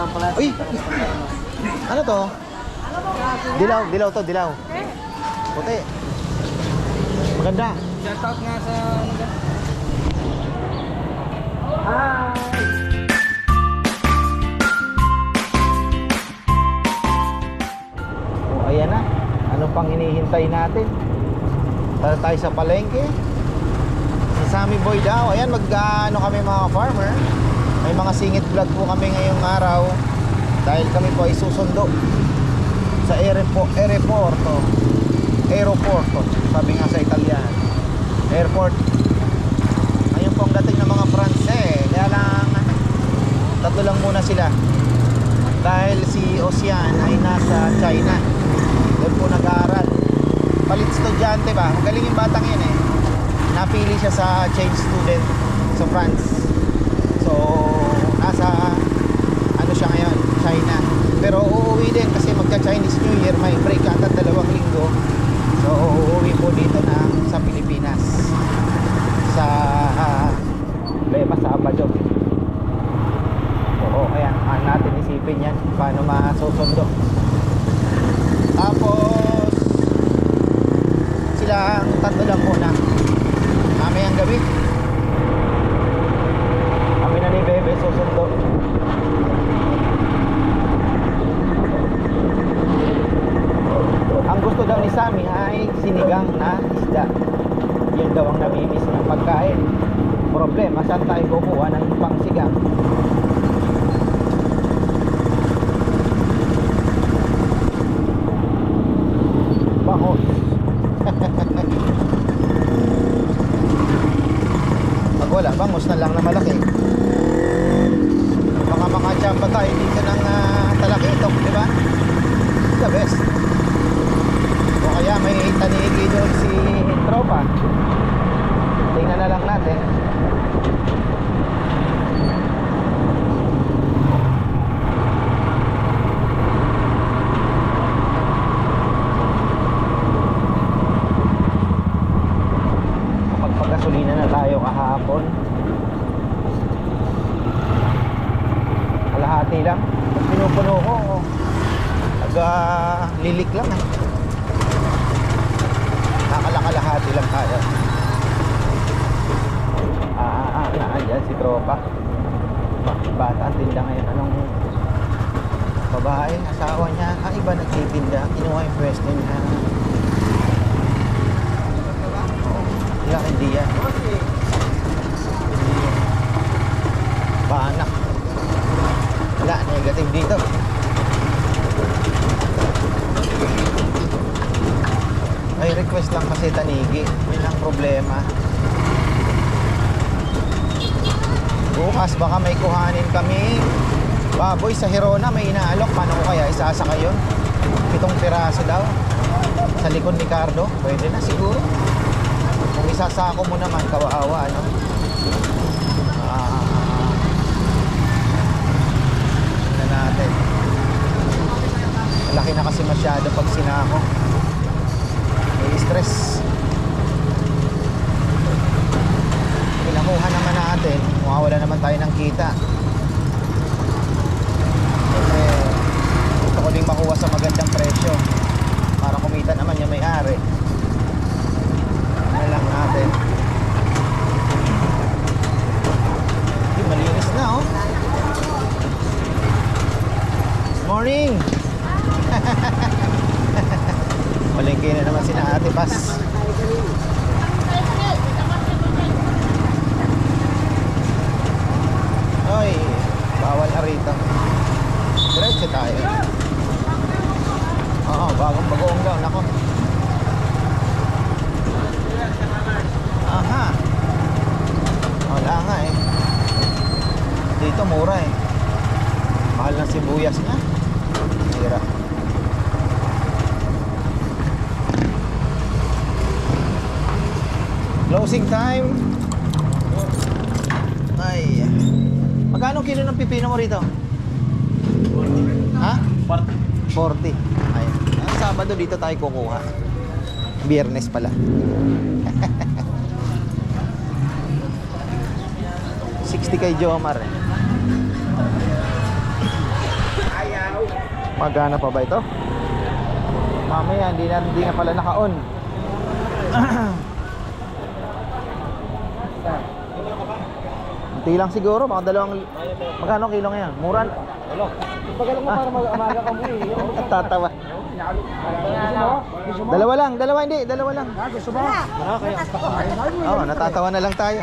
Uy! Ano to? Dilaw, dilaw to, dilaw. Puti. Maganda. Shout out nga sa ano ba? O, ayan na. Ano pang hinihintay natin? Tara tayo sa palengke. Si Sammy Boy daw. Ayan, mag ano kami mga farmer. May mga singit vlog po kami ngayong araw. Dahil kami po ay susundo sa aeropo, aeroporto. Aeroporto. Sabi nga sa Italian. Airport. Ngayon po ang dating ng mga Pranse. Kaya lang, tatlo lang muna sila dahil si Ocean ay nasa China doon po nag-aaral palit estudyante ba magaling yung batang yun eh napili siya sa change student sa France so nasa ano siya ngayon China pero uuwi din kasi magka Chinese New Year may break ata dalawang linggo. So uuwi po dito na sa Pilipinas. Sa uh, Lema Sabado Oo, kaya ang natin isipin yan paano masusundo. Tapos sila ang tatlo lang muna. Mamayang gabi. Kami na ni Bebe susundo. Ang gusto daw ni Sammy ay sinigang na isda. Yun daw ang namimiss ng pagkain. Problema, saan tayo kukuha ng pangsigang? Bangos. Pag wala, bangos na lang na malaki. Baka tayo dito ng uh, talakitok, di ba? The best. O kaya may tanigi doon si tropa. Tingnan na lang natin. Magpagasolina na tayo kahapon. Kalahati lang. Pag pinupuno ko, taga lilik lang eh. Nakalakalahati lang tayo. Ah, ah, ah, naandyan si tropa. Ba- Bata ang tinda ngayon. Anong babae, asawa niya, ah, iba nagtitinda. Kinuha yung pwesto niya. Oo. Wala, hindi yan. Panak. Wala, negative dito. May request lang kasi tanigi. Yun ang problema. Bukas baka may kuhanin kami. Baboy sa Hirona may inaalok. Paano ko kaya isasaka yun? Pitong piraso daw. Sa likod ni Cardo. Pwede na siguro. Kung isasako mo naman, kawawa, ano? Ah, na natin. Malaki na kasi masyado pag sinako. May stress. Pinakuha naman natin, mawawala naman tayo ng kita. Kasi gusto ko din makuha sa magandang presyo para kumita naman yung may-ari. Ano lang natin. Hindi, malinis na oh. Morning! Malingki na naman si na Ate Paz. Na rito. Diretso tayo. Oo, bagong bagoong daw. Nako. Aha. Wala nga eh. Dito mura eh. Mahal ng sibuyas niya. Hira. Closing time. Ay. Magkano kilo ng pipino mo rito? Ha? 40. Ay. Ah, Sabado dito tayo kukuha. Biyernes pala. 60 kay Jomar eh. Magana pa ba ito? Mamaya, hindi na, hindi na pala naka-on. Unti lang siguro, mga dalawang... Magkano kilo ngayon? Mura? Wala. Pagalang mo para mag-amaga ka eh. Tatawa. Dalawa lang, dalawa hindi, dalawa lang. Ah, gusto mo? Wala kaya. Oo, natatawa na lang tayo.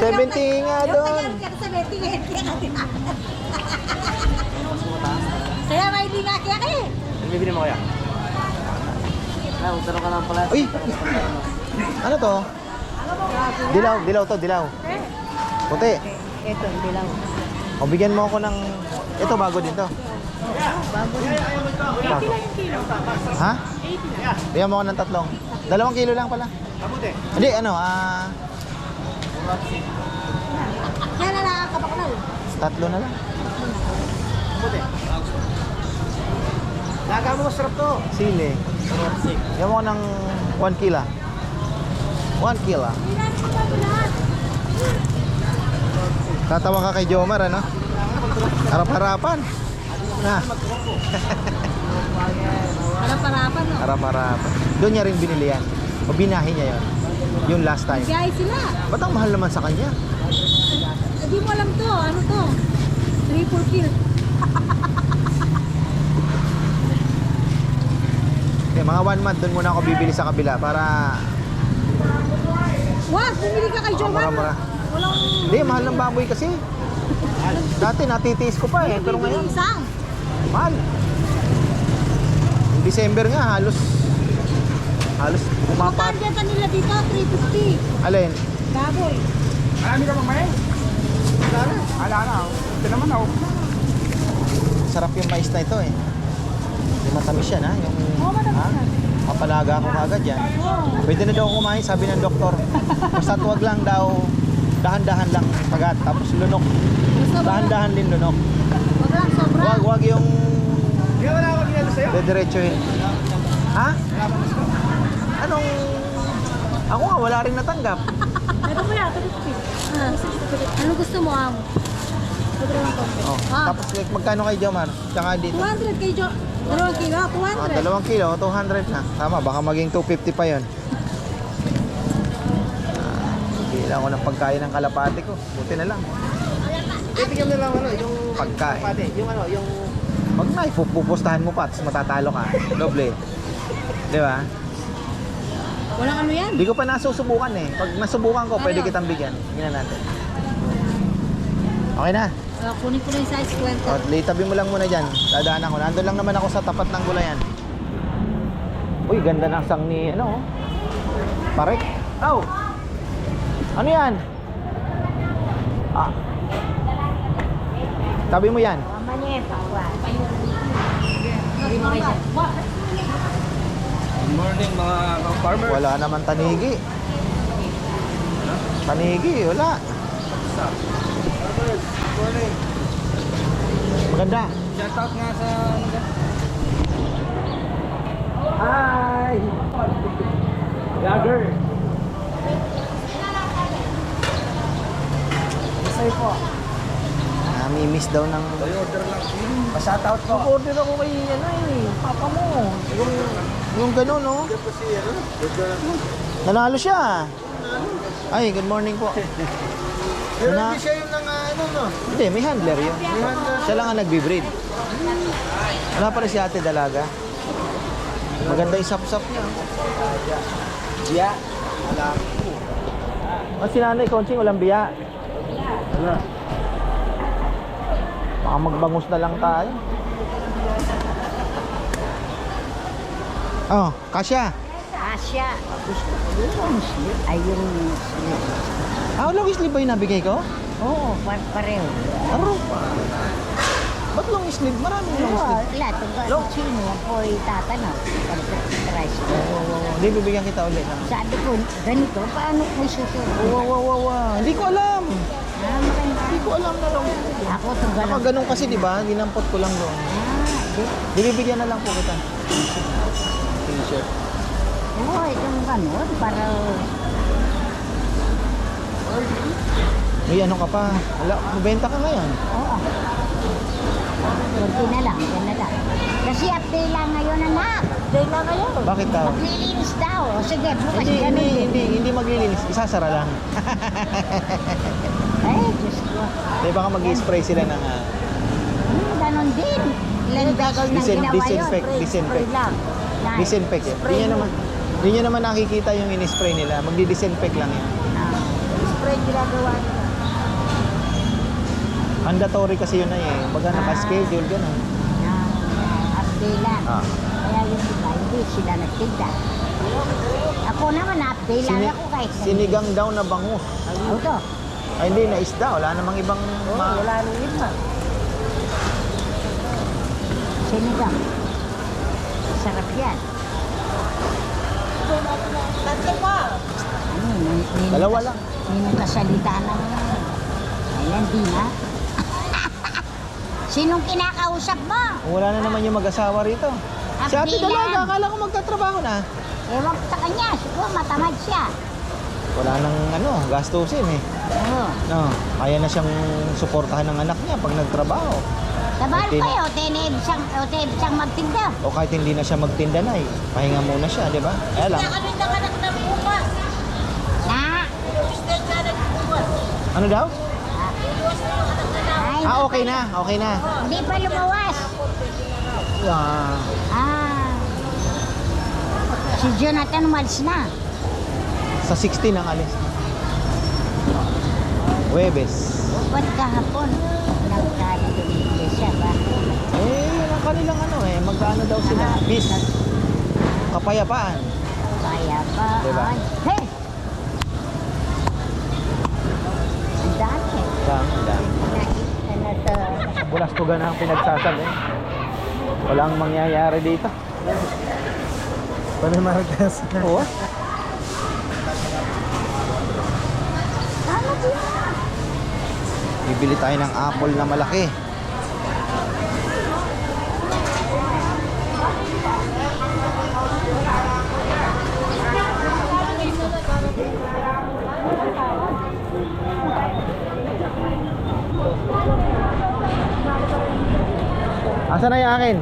70 nga doon. Kaya may hindi nga kaya kayo. Ano bibili mo kaya? Ay, magtanong ka lang pala. Uy! Ano to? Dilaw, dilaw to, dilaw. Puti. Ito, lang. O bigyan mo ako ng... Ito, bago din to. Bago. Ha? Bigyan mo ako ng tatlong. Dalawang kilo lang pala. Hindi, ano, ah... Kaya na nakakapakalaw. tatlo na lang. Laga mo, sarap to. Sili. Bigyan mo ako ng 1 kila. 1 kila. Tatawa ka kay Jomar, ano? Harap-harapan. Na, Harap-harapan, no? harap-harapan. Doon niya rin binili yan. O binahi niya yon. Yung last time. Bigay sila. Ba't ang mahal naman sa kanya? Hindi mo alam to. Ano to? Triple kill. Eh, mga one month, doon muna ako bibili sa kabila para... Wag, bumili ka kay Jomar. mura-mura. Walang Hindi, mahal ng baboy kasi. Dati natitiis ko pa eh, pero ngayon, isang. mahal. Yung December nga, halos... Halos pumapat. Magkano benta nila dito? 350. Alin? Baboy. Marami ka mamaya? Wala na. Wala na. Ito naman ako. Sarap yung mais na ito eh. Hindi matamis yan ha. Yung, Oo, matamis ha? Yan. Papalaga ako agad yan. Pwede na daw kumain, sabi ng doktor. Basta wag lang daw, dahan-dahan lang kagat. Tapos lunok. Dahan-dahan din lunok. Wag lang, sobra. Wag, wag yung Hindi wala ako ginalo sa'yo. dediretsuhin. Ha? Anong... Ako nga, wala rin natanggap. Ito po yan, 350. Ah, ano gusto mo, Am? Sobra lang to. Oh. Ah, Tapos like, magkano kay Jomar? Tsaka dito. 200 kay Jo. Dalawang kilo, Oh, 200. dalawang kilo, 200 na. Tama, baka maging 250 pa yon. Ah, Bigyan ko ng pagkain ng kalapati ko. Buti na lang. Bigyan mo lang ano, yung... Pagkain. Pati, yung ano, yung... Pag na, ipupustahan mo pa, tapos matatalo ka. Doble. Di ba? Walang ano yan. Hindi ko pa nasusubukan eh. Pag nasubukan ko, pwede Ano? kitang bigyan. Tingnan natin. Okay na. Uh, kunin ko na yung size 20. O, tabi mo lang muna dyan. Dadaan ako. Nandun lang naman ako sa tapat ng gulayan. Uy, ganda ng sang ni, ano, oh. Parek. Oh! Ano yan? Ah. Tabi mo yan. Good morning mga farmer. Wala naman tanigi. Tanigi, wala. Good morning. Maganda. Shout out nga sa. Hi! Vlogger! Masay po. Nami-miss daw ng... order lang. Pa-shout out po. Order ako kay ano eh, papa mo. Yung, yung ganun, no? Ano? Nanalo siya. Ay, good morning po. Pero Na- hindi siya yung nang ano no? Hindi, may handler yun. Siya lang ang nagbe-breed. Wala pa rin si ate dalaga. Maganda yung sap-sap niya. Biya. Alam. O si nanay, Konching, walang biya. Wala. Baka magbangus na lang tayo. Oh, kasya. Asya. Ayun. Ah, long sleeve ba yung nabigay ko? Oo, par pareho. Aro. Ba't long sleeve? Maraming long sleeve. Wala, tungkol sino ako itatanaw. Pagkakitras. Hindi, bibigyan kita ulit. ha? Sabi ko, ganito, paano ko susunod? Wow, wow, wow, wow. Hindi ko alam. Ah, maganda. Hindi ko alam na long sleeve. Ako itong Baka ganun. ganun kasi, di ba? Ginampot ko lang doon. Ah, di. Na lang po kita. T-shirt. Oo, itong ganun, para... May ano ka pa. Ala, mabenta ka ngayon. Oo. Kunti na lang, yan na lang. Kasi update lang ngayon anak. Update lang ngayon. Bakit daw? Maglilinis daw. O sige, bukas Hindi, ganun hindi, din. hindi, hindi maglilinis. Isasara lang. Ay, Diyos ko. Di baka mag-spray sila ng ah, Hmm, ganun din. Ilan gagawin ng Disin- ginawa disinfect, yun? disinfect. lang. Nice. disinfect. Hindi nyo naman, nyo naman nakikita yung in-spray nila. Magdi-disinfect lang yan. Ah, spray ginagawa nila. Mandatory kasi yun na eh. Baga naka-schedule, gano'n. Ah, update lang. Ah. Kaya yung iba, hindi sila nagtinda. Ako naman, update lang Sini- ako kahit na- sinigang daw na bangus. Ano to? Ay, hindi, na isda. Wala namang ibang... ma- nang iba. Sinigang. Sarap yan. Tatlo pa. Ano, nin- nin- Dalawa lang. Ninong kasalita ng... Ayan, di na. Sinong kinakausap mo? Wala na naman yung mag-asawa rito. Si ate dalaga, lang. akala ko magtatrabaho na. Ewan ko sa kanya. Siguro matamad siya. Wala nang ano, gastusin eh. Oo. No, kaya na siyang suportahan ng anak niya pag nagtrabaho. Sabal Tin- kayo, teneb siyang, o teneb siyang magtinda. O kahit hindi na siya magtinda na eh. Pahinga muna siya, di ba? Kaya lang. Na? Ano daw? Ay, Ah, okay na. Okay na. Hindi pa lumawas. Ah, Ah. Si Jonathan umalis na. sa 16 ang alis. Webes. Ba't kahapon? Nagkalimutin siya ba? Eh, yun ang kanilang ano eh. Magkano daw sila? Bis. Kapayapaan. Kaya ba? Diba? Hey! Ang dami. Lang, lang. Nakita na to. Bulastugan na ang pinagsasabi. Walang mangyayari dito. Paano Marquez? Oo. Bibili tayo ng apple na malaki. Asa na yung akin?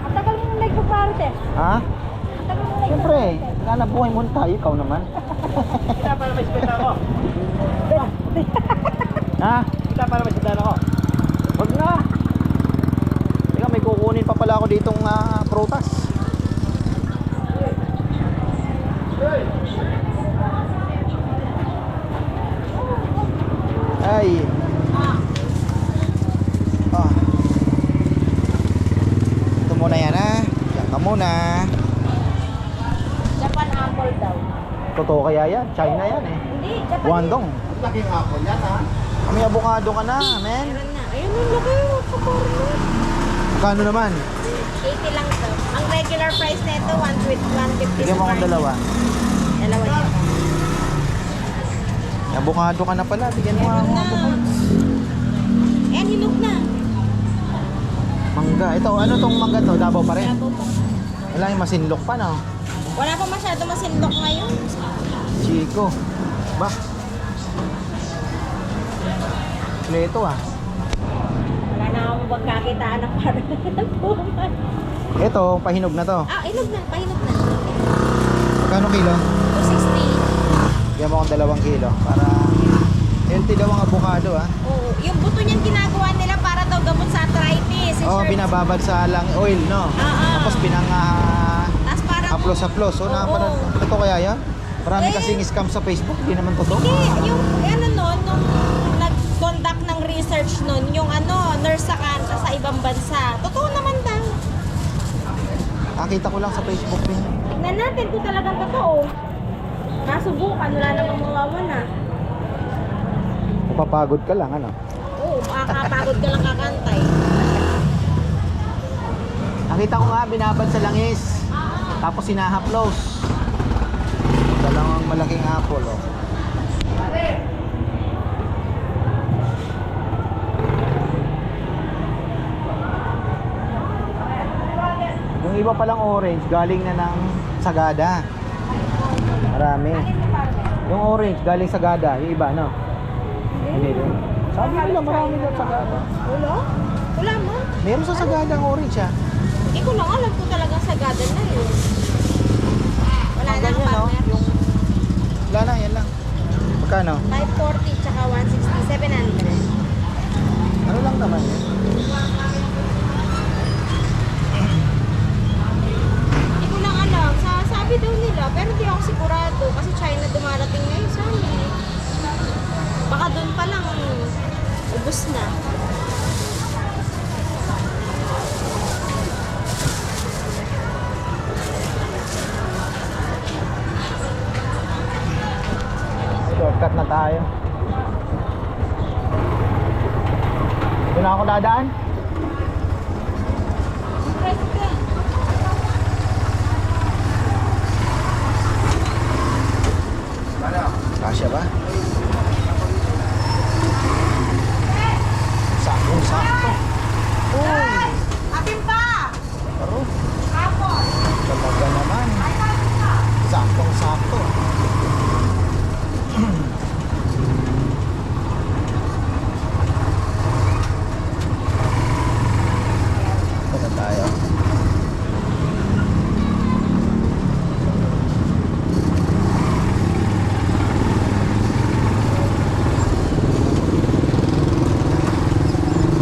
Ang tagal mo nang nagpaparte. Ha? Ang tagal mo nang Siyempre, hanap buhay muna tayo. Ikaw naman. Kita para may speta ako. ha? Kita para may speta ako. Wag na. Teka, may kukunin pa pala ako ditong ah, prutas. Ay. Ah. Ito muna yan ha. Yan ka muna. Japan apple daw. Totoo kaya yan? China yan eh. Hindi, Japan. Guangdong. Laking apple yan ha. May abukado ka na, men. Ayun ang laki. Kaporno. Kano naman? 80 lang to. Ang regular price nito 150 Bigyan mo akong dalawa. Dalawa yan. May abukado ka na pala. Bigyan mo ako. Eh, hinog na. Mangga. Ito, ano tong mangga to? Davao pa rin. Wala yung masinlok pa, no? Wala pa masyado masindok ngayon. Chico. Ba? Pleto ah. Wala na akong magkakitaan ng parang. Ito, pahinog na to. Ah, inog na. Pahinog na. Magkano kilo? 260. Bigyan mo akong dalawang kilo. Para healthy daw ang avocado ah. Oo. Yung buto niyan ginagawa nila para daw gamot sa arthritis. Oh, binababad sa lang oil, no? Oo. Tapos pinang parang... haplos-haplos. So, Oo. napanood. Ito kaya yan? Marami Eh. kasing scam sa Facebook. Hindi naman totoo. Hindi, yung ano nun, nung nag-conduct ng research nun, yung ano, nurse sa Kansas sa ibang bansa. Totoo naman daw. Nakita ko lang sa Facebook din. Tignan natin kung talagang totoo. Nasubukan, wala namang mawawala. Mapapagod ka lang, ano? Oo, makakapagod ka lang kakantay. Nakita ko nga, binabad sa langis. Tapos sinahaplos. Dalawang malaking apple, oh. Yung iba palang orange, galing na ng Sagada. Marami. Yung orange, galing Sagada. Yung iba, no? Hindi rin. Sabi nila marami daw Sagada. Wala? Wala mo? Meron sa Sagada ang orange ah. Hindi ko lang alam kung talagang sagada na yun. Ang ganyan, no? Yung... Wala na, yan lang. Magkano? 540 tsaka 160, 700. Ano lang naman yan? Doon na ako dadaan. Kasya ba? Saktong sakto. Uy! Atin pa! Pero, Kapon! talaga naman. Saktong sakto. Ito na tayo.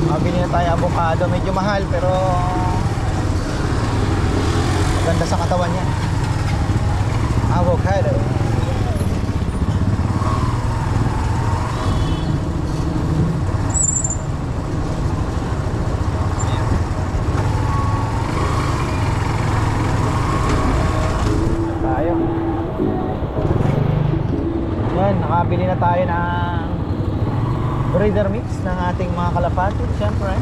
Mabili na tayo avocado. Medyo mahal pero maganda sa katawan niya. Avocado. Tayo. Yan, nakabili na tayo ng breeder mix ng ating mga kalapati, syempre.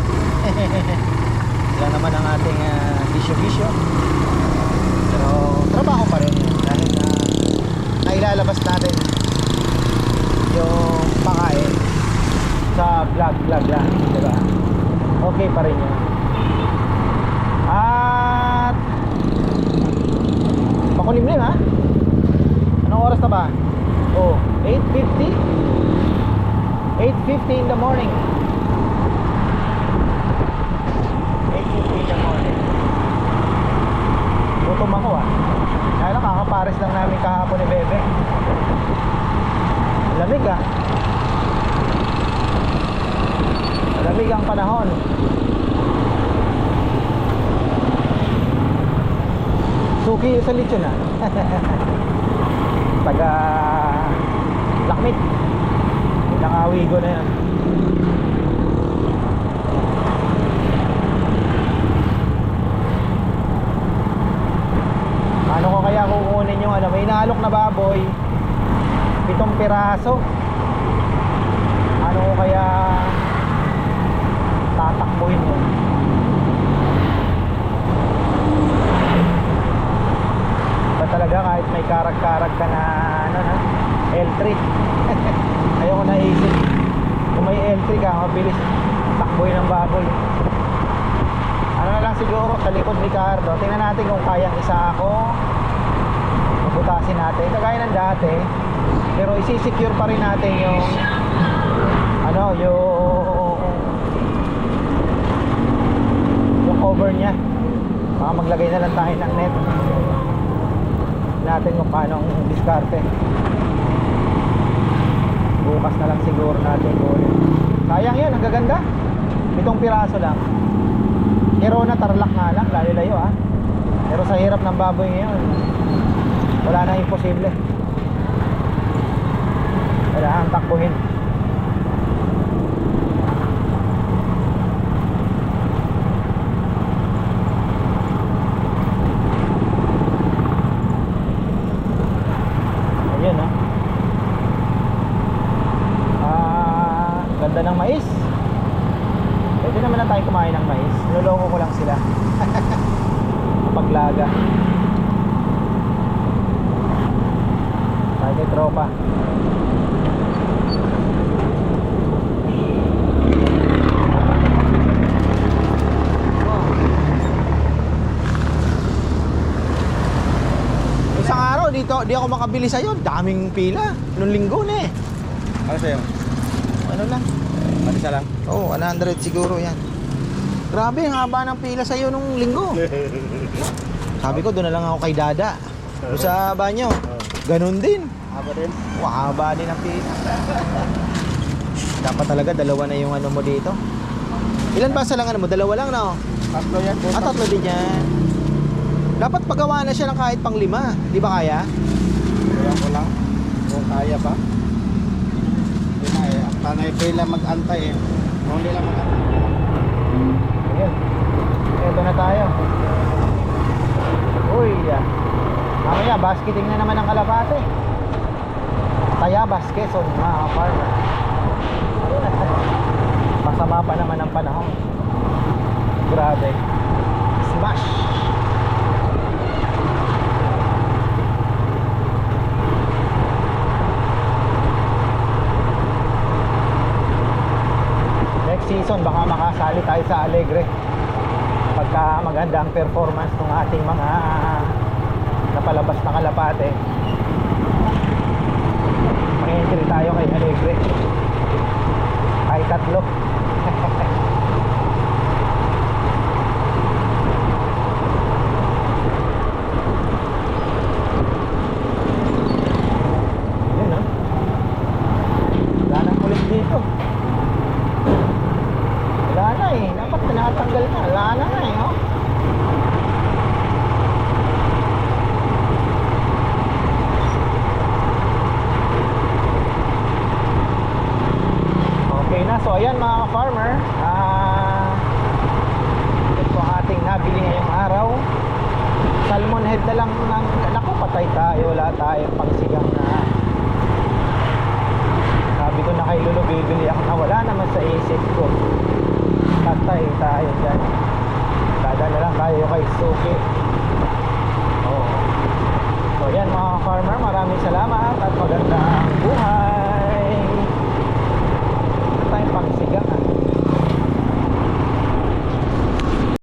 Sila naman ang ating uh, bisyo-bisyo. Pero trabaho pa rin yun dahil na nailalabas natin yung pakain sa vlog vlog lang, di ba? Okay pa rin yun. At pakulimlim ha? Anong oras na ba? Oh, 8.50 8.50 in the morning 8.50 in the morning Gutom ako ah. Kaya lang kakapares lang namin kahapon ni Bebe. Lamig ah. Lamig ang panahon. Suki sa lechon ah. Taga Lakmit. Nakawi ko na yan. Paano ko kaya kukunin yung ano, may inaalok na baboy. Pitong piraso. Ano ko kaya tatakbuhin mo? Talaga kahit may karag-karag ka na ano na L3. Ayoko na isip. Kung may L3 ka, mabilis takbuhin ng baboy. Ano na lang siguro sa likod ni Cardo. Tingnan natin kung kayang isa ako. Butasin natin. Kagaya ng dati. Pero isi-secure pa rin natin yung ano, yung yung cover niya. Baka maglagay na lang tayo ng net. Natin kung paano ang diskarte. Bukas na lang siguro natin kunin. Sayang yun, ang gaganda. Itong piraso lang. Pero na tarlak nga lang, layo-layo ah. Pero sa hirap ng baboy ngayon, wala na imposible. Kailangan takbuhin. Ayun ah. Ah, ganda ng mais. Pwede naman na tayo kumain ng mais. Niloloko ko lang sila. Paglaga. Tayo kay tropa. Isang araw dito, di ako makabili sa'yo. Daming pila. Nung linggo na eh. Ano sa'yo? ano lang. Ano lang? Oh, 100 siguro yan. Grabe, ang haba ng pila sa'yo nung linggo. Sabi ko, doon na lang ako kay Dada. Doon sa banyo. Ganun din. Haba din. Wahaba din ang pila. Dapat talaga dalawa na yung ano mo dito. Ilan ba sa lang ano mo? Dalawa lang na. Tatlo yan. Ah, tatlo din yan. Dapat pagawa na siya ng kahit pang lima. Di ba kaya? Kaya ko lang. Kung kaya pa. Hindi na eh. Ang tanay pila mag-antay eh. Hindi lang mag-antay. Ayun. Ito na tayo. Uy, ah. Mamaya, basketing na naman ang kalapate. Kaya basket, so mga farmer. Masama pa naman ang panahon. Grabe. Smash! Makasali tayo sa Alegre. Pagka maganda ang performance ng ating mga napalabas na kalapate. Mag-entry tayo kay Alegre. Kahit tatlo. Yun ah. Wala nang kulit dito. Wala na eh. Dapat tinatanggal na. Wala na nga eh. Oh. Okay na. So ayan mga ka-farmer. Ah,